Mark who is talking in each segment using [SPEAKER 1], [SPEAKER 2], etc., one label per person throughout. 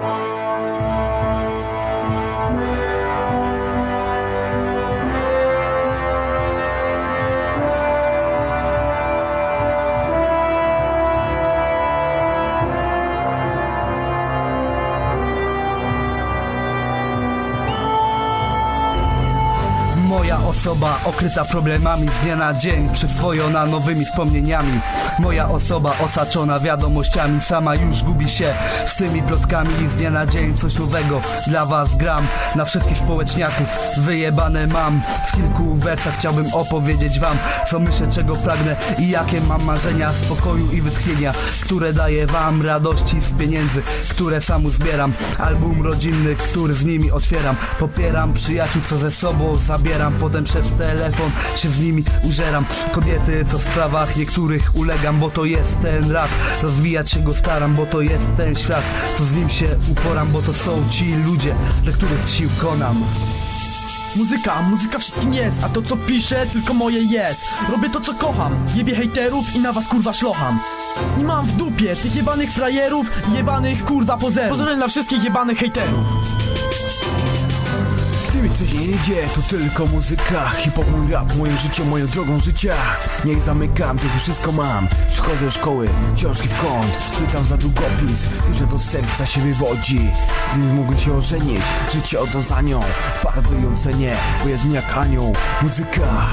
[SPEAKER 1] Bye. Moja osoba okryta problemami z dnia na dzień Przyswojona nowymi wspomnieniami. Moja osoba osaczona wiadomościami Sama już gubi się z tymi plotkami Z dnia na dzień coś nowego dla was gram. Na wszystkich społeczniaków wyjebane mam. W kilku wersach chciałbym opowiedzieć wam Co myślę, czego pragnę i jakie mam marzenia Spokoju i wytchnienia Które daję wam radości z pieniędzy Które sam uzbieram Album rodzinny, który z nimi otwieram. Popieram przyjaciół, co ze sobą zabieram Potem przez telefon się z nimi użeram. Kobiety, co w sprawach niektórych ulegam Bo to jest ten rap Rozwijać się go staram, bo to jest ten świat. Co z nim się uporam, bo to są ci ludzie Dla których sił konam.
[SPEAKER 2] Muzyka, muzyka wszystkim jest, a to co piszę tylko moje jest. Robię to co kocham, jebie hejterów i na was kurwa szlocham. I mam w dupie tych jebanych frajerów, jebanych kurwa pozerów. Pozdrawiam dla wszystkich jebanych hejterów
[SPEAKER 3] Mi coś nie idzie, to tylko muzyka. Hip-hop, rap, moje życie, moją drogą życia. Niech zamykam, tylko wszystko mam. Przychodzę do szkoły, książki w kąt. Pytam za długopis, że to serca się wywodzi. Gdybym mógł się ożenić, życie oddam za nią. Bardzo ją cenię, bo jest jak anioł. Muzyka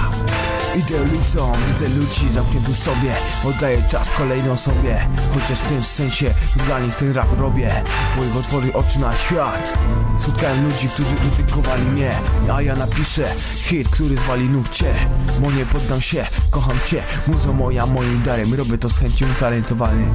[SPEAKER 3] Idę ulicą, widzę ludzi zamkniętych sobie. Oddaję czas kolejnej osobie. Chociaż w tym sensie dla nich ten rap robię. Bo otworzy oczy na świat. Spotkałem ludzi, którzy krytykowali mnie A ja napiszę hit, który zwali nufcie Bo nie poddam się, kocham cię. Muzo moja moim darem Robię to z chęcią utalentowany